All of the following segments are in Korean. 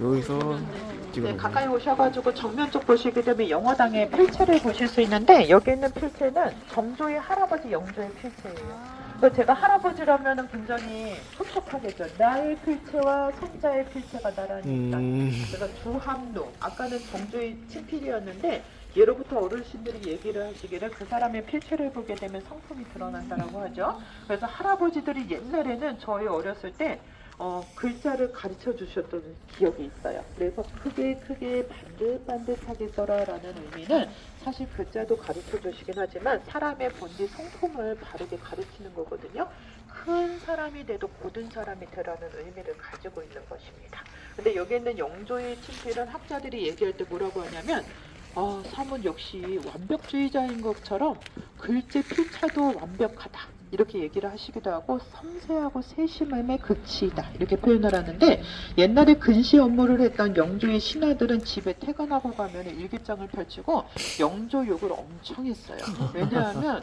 여기서 네, 찍어. 가까이 오셔가지고 정면 쪽 보시게 되면 영화당의 필체를 보실 수 있는데 여기 있는 필체는 정조의 할아버지 영조의 필체예요. 그래서 제가 할아버지라면 굉장히 섭섭하겠죠. 나의 필체와 손자의 필체가 나란히 있다. 음. 그래서 주함루 아까는 정조의 친필이었는데 예로부터 어르신들이 얘기를 하시기를 그 사람의 필체를 보게 되면 성품이 드러난다라고 하죠. 그래서 할아버지들이 옛날에는 저희 어렸을 때 어, 글자를 가르쳐 주셨던 기억이 있어요. 그래서 크게 크게 반듯반듯하게 써라라는 의미는 사실 글자도 가르쳐 주시긴 하지만 사람의 본디 성품을 바르게 가르치는 거거든요. 큰 사람이 돼도 고든 사람이 되라는 의미를 가지고 있는 것입니다. 근데 여기 있는 영조의 친필은 학자들이 얘기할 때 뭐라고 하냐면 아, 사문 역시 완벽주의자인 것처럼 글재 필차도 완벽하다. 이렇게 얘기를 하시기도 하고 섬세하고 세심함의 극치이다 이렇게 표현을 하는데 옛날에 근시 업무를 했던 영조의 신하들은 집에 퇴근하고 가면 일기장을 펼치고 영조 욕을 엄청 했어요. 왜냐하면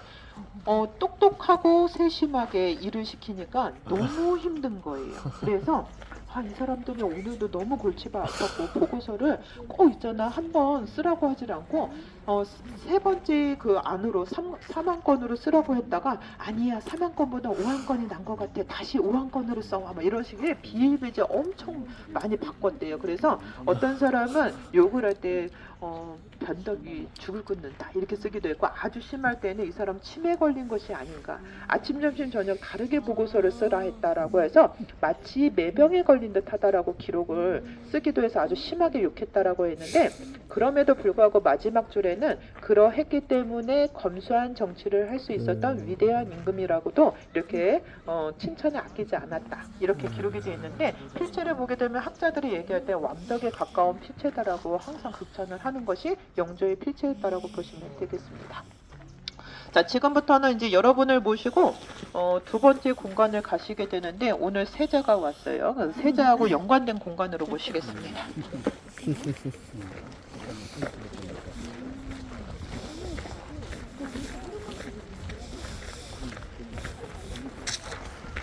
어, 똑똑하고 세심하게 일을 시키니까 너무 힘든 거예요. 그래서 아, 이 사람들이 오늘도 너무 골치가 아팠고 보고서를 꼭 있잖아. 한 번 쓰라고 하질 않고 어, 세 번째 그 안으로 3, 삼한 건으로 쓰라고 했다가 아니야 3한 건보다 5한 건이 난 것 같아. 다시 5한 건으로 써와. 막 이런 식의 비일비재 엄청 많이 바꿨대요. 그래서 어떤 사람은 욕을 할때 어, 변덕이 죽을 끊는다 이렇게 쓰기도 했고 아주 심할 때는 이 사람 치매 걸린 것이 아닌가. 아침 점심 저녁 다르게 보고서를 쓰라 했다라고 해서 마치 매병에 걸린 듯하다라고 기록을 쓰기도 해서 아주 심하게 욕했다라고 했는데 그럼에도 불구하고 마지막 줄에는 그러했기 때문에 검소한 정치를 할 수 있었던 음. 위대한 임금이라고도 이렇게 어, 칭찬을 아끼지 않았다. 이렇게 기록이 되어 있는데 필체를 보게 되면 학자들이 얘기할 때 완벽에 가까운 필체다라고 항상 극찬을 하는 것이 영조의 필체였다라고 보시면 되겠습니다. 자, 지금부터는 이제 여러분을 모시고 어, 두 번째 공간을 가시게 되는데 오늘 세자가 왔어요. 세자하고 연관된 공간으로 모시겠습니다.